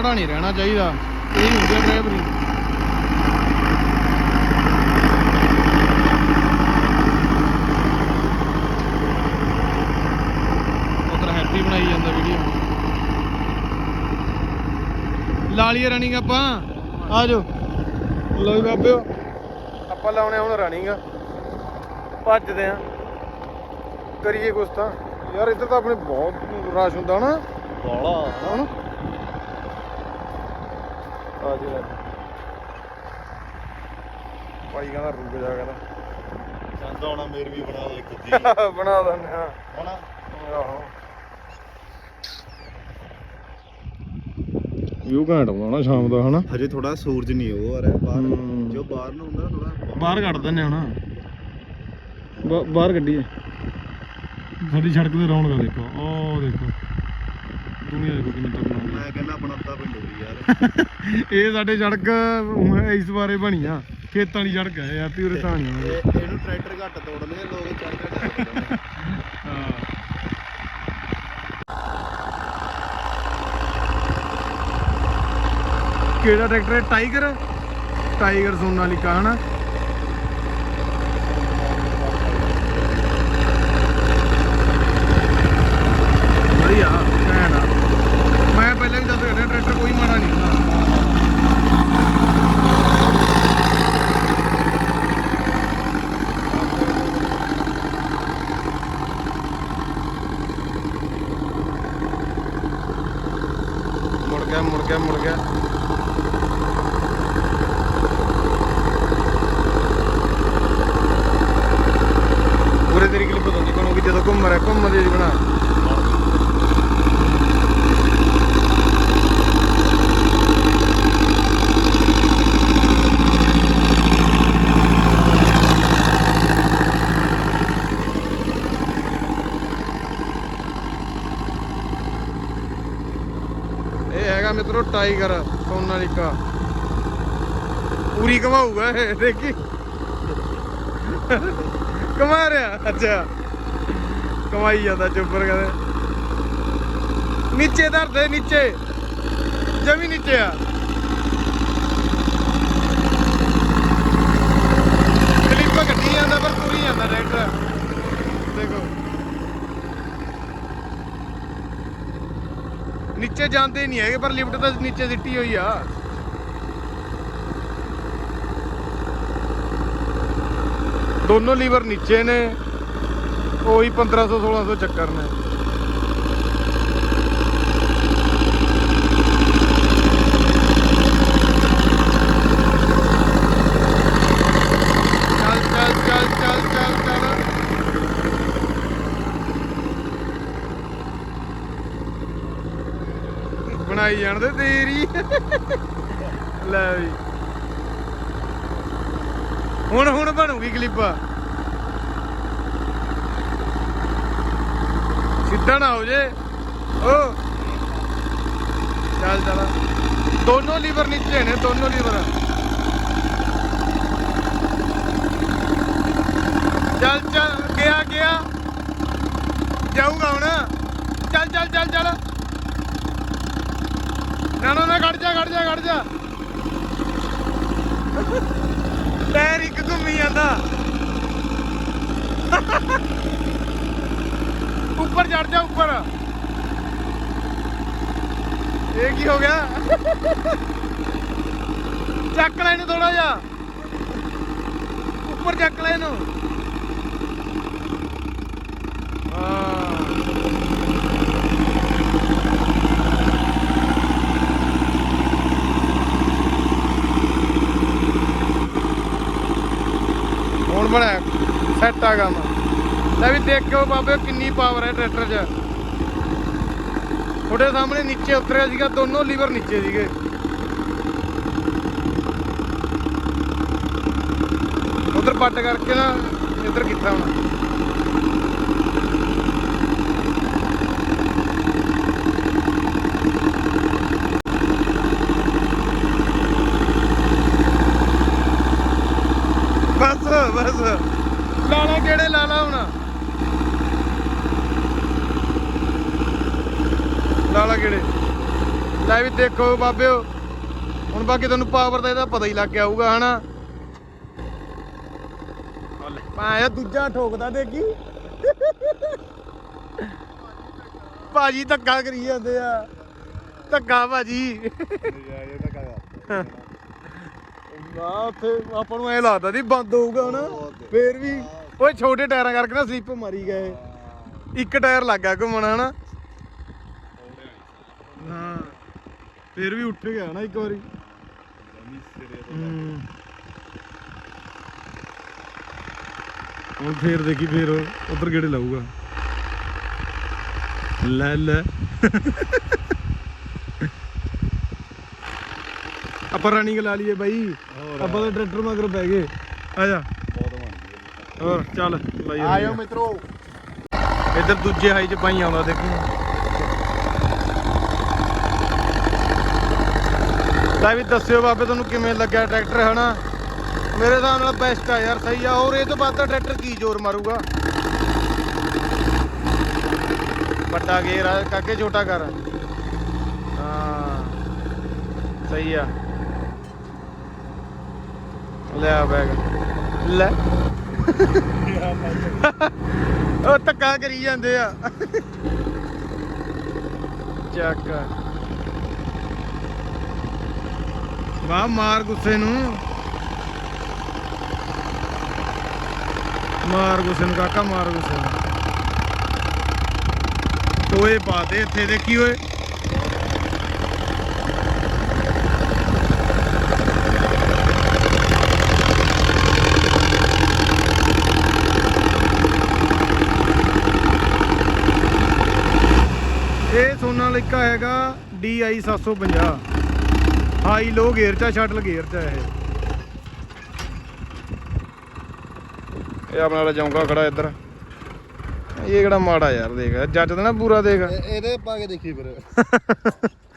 ਮਾੜਾ ਨਹੀਂ ਰਹਿਣਾ ਚਾਹੀਦਾ। ਇਹ ਹੁੰਦੀ ਆ ਡਰਾਈਵਰੀ ਉਧਰ ਹੈਪੀ ਬਣਾਈ ਜਾਂਦਾ ਵੀਡੀਓ ਲਾ ਲਈਏ ਰਨਿੰਗ ਆਪਾਂ। ਆ ਜਾਓ। ਲੋ ਵੀ ਬਾਬਿਓ। ਆਪਾਂ ਲਾਉਣੇ ਹੁਣ ਰਨਿੰਗ ਭੱਜਦੇ ਆ। ਕਰੀਏ ਕੁਛ ਤਾਂ। ਯਾਰ ਇੱਧਰ ਤਾਂ ਆਪਣੇ ਬਹੁਤ ਰਸ਼ ਹੁੰਦਾ ਨਾ। ਬਾਲਾ। ਹਨਾ ਆ ਜੀ ਭਾਈ ਕਹਿੰਦਾ ਰੁਕ ਜਾ ਕਹਿੰਦਾ। ਚੰਦ ਆਉਣਾ ਮੇਰ ਵੀ ਬਣਾ ਦੇ ਇੱਕ ਦੀ ਬਣਾ ਦਿੰਦੇ ਆ ਹਣਾ ਆਹੋ। ਵਿਊ ਘੈਂਟ ਨਾ ਸ਼ਾਮ ਦਾ ਹਨਾ? ਹਜੇ ਥੋੜਾ ਸੂਰਜ ਨਹੀਂ ਉਹ ਆ ਰਿਹਾ ਬਾਹਰ। ਜੋ ਬਾਹਰ ਨੂੰ ਹੁੰਦਾ ਥੋੜਾ ਬਾਹਰ ਕੱਢ ਦਿੰਨੇ ਹੁਣ ਬਾਹਰ ਕੱਢੀਏ। ਸਾਡੀ ਸੜਕ ਤੇ ਰੌਣਕ ਦੇਖੋ। ਉਹ ਦੇਖੋ। ਦੁਨੀਆ ਦੇਖੋ ਕਿੰਨੀ ਤਕੜਾ ਮੈਂ ਕਹਿੰਦਾ ਆਪਣਾ ਅੱਧਾ ਪਿੰਡ ਹੋ ਗਈ ਯਾਰ। ਇਹ ਸਾਡੇ ਸੜਕ ਇਸ ਬਾਰੇ ਬਣੀ ਆ ਖੇਤਾਂ ਵਾਲੀ ਸੜਕ ਹੈ ਹੈਪੀ ਉਰੇ ਤਾਂ ਨਹੀਂ। ਇਹ- ਇਹਨੂੰ ਟਰੈਕਟਰ ਘੱਟ ਤੋੜਨੇ ਲੋਕ ਚੜ ਚੜ ਕਿਹੜਾ ਟਰੈਕਟਰ ਹੈ? ਟਾਈਗਰ। ਟਾਈਗਰ ਸੋਨਾਲੀਕਾ ਹਨਾ ਵਧੀਆ ਘੈਂਟ ਆ ਮੈਂ ਪਹਿਲਾਂ ਵੀ ਦੱਸ ਰਿਹਾ ਟਰੈਕਟਰ ਕੋਈ ਮਾੜਾ ਨਹੀਂ ਹੁੰਦਾ ਮੁੜ ਗਿਆ, ਮੁੜ ਗਿਆ ਮੁੜ ਗਿਆ। ਪੂਰੇ ਤੇਰੀ ਕਲਿੱਪ ਤੋਂ ਨਿਕਲੋ ਕਿ ਜਦੋਂ ਘੁੰਮ ਰਿਹਾ, ਘੁੰਮ ਦੀ ਬਣਾ ਇਹ ਹੈਗਾ ਮਿੱਤਰੋ, ਟਾਈਗਰ, ਸੋਨਾਲੀਕਾ। ਪੂਰੀ ਘਮਾਊਗਾ ਇਹ, ਦੇਖੀ? ਕਮਾ ਰਿਹਾ, ਅੱਛਾ। ਕਮਾਈ ਜਾਂਦਾ ਚੁੱਪਰ ਕਹਿੰਦੇ ਨੀਚੇ ਧਰਦੇ ਨੀਚੇ। ਜਮੀ ਨੀਚੇ ਆ। ਕਲਿੱਪ ਕੱਢੀ ਜਾਂਦਾ, ਪਰ ਪੂਰੀ ਜਾਂਦਾ ਟਰੈਕਟਰ ਦੇਖੋ। ਨੀਚੇ ਜਾਂਦੇ ਨਹੀਂ ਹੈਗੇ, ਪਰ ਲਿਫਟ ਤਾਂ ਨੀਚੇ ਸਿੱਟੀ ਹੋਈ ਆ। ਦੋਨੋਂ ਲੀਵਰ ਨੀਚੇ ਨੇ, ਉਹੀ 1500 1600 ਚੱਕਰ ਨੇ ਚੱਲ ਚੱਲ ਚੱਲ ਚੱਲ ਚੱਲ ਚੱਲ ਬਣਾਈ ਜਾਣਦੇ ਤੇਰੀ। ਲੈ ਵੀ। ਹੁਣ ਹੁਣ ਬਣੂਗੀ ਕਲਿੱਪ ਸਿੱਧਾ ਨਾ ਹੋ ਜੇ। ਓ। ਚੱਲ ਚੱਲ। ਦੋਨੋਂ ਲੀਵਰ ਨੀਚੇ ਨੇ, ਦੋਨੋਂ ਲੀਵਰ। ਚੱਲ ਚੱਲ। ਗਿਆ ਗਿਆ। ਜਾਊਗਾ ਹੁਣ। ਚੱਲ ਚੱਲ ਚੱਲ ਚੱਲ। ਨਾ ਨਾ ਨਾ ਖੜ ਜਾ ਖੜ ਜਾ ਖੜ ਜਾ। ਟਾਇਰ ਇੱਕ ਘੁੰਮੀ ਜਾਂਦਾ। ਉੱਪਰ ਚੜ ਜਾ, ਉੱਪਰ। ਇਹ ਕੀ ਹੋ ਗਿਆ? ਚੱਕ ਲੈ ਇਹਨੂੰ ਥੋੜਾ ਜਿਹਾ। ਉੱਪਰ ਚੱਕ ਲੈ ਇਹਨੂੰ। ਹਾਂ। ਹੁਣ ਬਣਿਆ ਸੈੱਟ ਆ ਕੰਮ। ਲੈ ਵੀ ਦੇਖਿਓ ਬਾਬੇ ਕਿੰਨੀ ਪਾਵਰ ਹੈ ਟਰੈਕਟਰ 'ਚ। ਤੁਹਾਡੇ ਸਾਹਮਣੇ ਨੀਚੇ ਉਤਰਿਆ ਸੀਗਾ, ਦੋਨੋਂ ਲੀਵਰ ਨੀਚੇ ਸੀਗੇ। ਉਧਰ ਪੱਟ ਕਰਕੇ ਨਾ ਇੱਧਰ ਕੀਤਾ ਹੁਣ। ਲਾਲਾ ਕਿਹੜੇ ਲਾਲਾ ਹੁਣ? ਲਾਲਾ ਕਿਹੜੇ? ਲੈ ਵੀ ਦੇਖੋ ਬਾਬਿਓ ਹੁਣ ਬਾਕੀ ਤੁਹਾਨੂੰ ਪਾਵਰ ਦਾ ਇਹਦਾ ਪਤਾ ਹੀ ਲੱਗ ਗਿਆ ਹੋਊਗਾ ਹਨਾ? ਪਾਇਆ ਦੂਜਾ ਠੋਕਦਾ ਦੇਖੀ। ਭਾਜੀ ਧੱਕਾ ਕਰੀ ਜਾਂਦੇ ਆ। ਧੱਕਾ ਭਾਜੀ। ਇਹ ਤਾਂ ਨਾ ਉੱਥੇ ਆਪਾਂ ਨੂੰ ਐ ਲੱਗਦਾ ਸੀ ਬੰਦ ਹੋਊਗਾ ਹੁਣ ਫੇਰ ਵੀ ਓਏ ਛੋਟੇ ਟਾਇਰਾਂ ਕਰਕੇ ਨਾ ਸਲਿੱਪ ਮਾਰੀ ਗਏ। ਇੱਕ ਟਾਇਰ ਲੱਗਾ ਘੁੰਮਣ ਹਨਾ। ਹਾਂ। ਫੇਰ ਵੀ ਉੱਠ ਗਿਆ ਨਾ ਇੱਕ ਵਾਰੀ। ਹੁਣ ਫੇਰ ਦੇਖੀ ਫੇਰ ਉਧਰ ਕਿਹੜੇ ਲਾਊਗਾ। ਲੈ ਲੈ। ਆਪਾਂ ਰਨਿੰਗ ਲਾ ਲਈਏ ਬਾਈ। ਆਪਾਂ ਤਾਂ ਟਰੈਕਟਰ ਮਗਰ ਪੈ ਗਏ। ਆ ਜਾ। ਬਹੁਤ ਬਣ ਗਈ ਹੋਰ ਚੱਲ ਲਾਈਏ ਆਇਓ। ਮਿੱਤਰੋ। ਇੱਧਰ ਦੂਜੇ ਹਾਈ ਚ ਪਾਈ ਆਉਂਦਾ ਦੇਖੀ। ਲੈ ਵੀ ਦੱਸਿਓ ਬਾਬੇ ਤੁਹਾਨੂੰ ਕਿਵੇਂ ਲੱਗਿਆ ਟਰੈਕਟਰ ਹਨਾ? ਮੇਰੇ ਹਿਸਾਬ ਨਾਲ ਬੈਸਟ ਆ ਯਾਰ ਸਹੀ ਆ। ਹੋਰ ਇਹ ਤੋਂ ਬਾਅਦ ਤਾਂ ਟਰੈਕਟਰ ਕੀ ਜ਼ੋਰ ਮਾਰੂਗਾ? ਵੱਡਾ ਗੇਰ ਆ ਕਾਕੇ ਛੋਟਾ ਕਰ। ਹਾਂ ਸਹੀ ਆ। ਲੈ ਬੈਗ ਲੈ। ਉਹ ਧੱਕਾ ਕਰੀ ਜਾਂਦੇ ਆ। ਚੱਕ। ਵਾਹ, ਮਾਰ ਗੁੱਸੇ ਨੂੰ। ਮਾਰ ਗੁੱਸੇ ਨੂੰ, ਕਾਕਾ, ਮਾਰ ਗੁੱਸੇ ਨੂੰ। ਟੋਏ ਪਾਦੇ ਇੱਥੇ, ਦੇਖੀ ਓਏ। ਇਹ ਸੋਨਾਲਿਕਾ ਹੈਗਾ DI 750 ਹਾਈ ਲੋ ਗੇਅਰ ਚ ਸ਼ਟਲ ਗੇਅਰ ਚ ਹੈ ਇਹ। ਇਹ ਆਪਣਾ ਵਾਲਾ ਚੌਂਕਾ ਖੜਾ ਇੱਧਰ। ਇਹ ਕਿਹੜਾ ਮਾੜਾ ਯਾਰ ਦੇਖ ਜੱਜ ਤਾਂ ਨਾ ਪੂਰਾ ਦੇਖ। ਇਹਦੇ ਪਾ ਕੇ ਦੇਖੀ ਫਿਰ।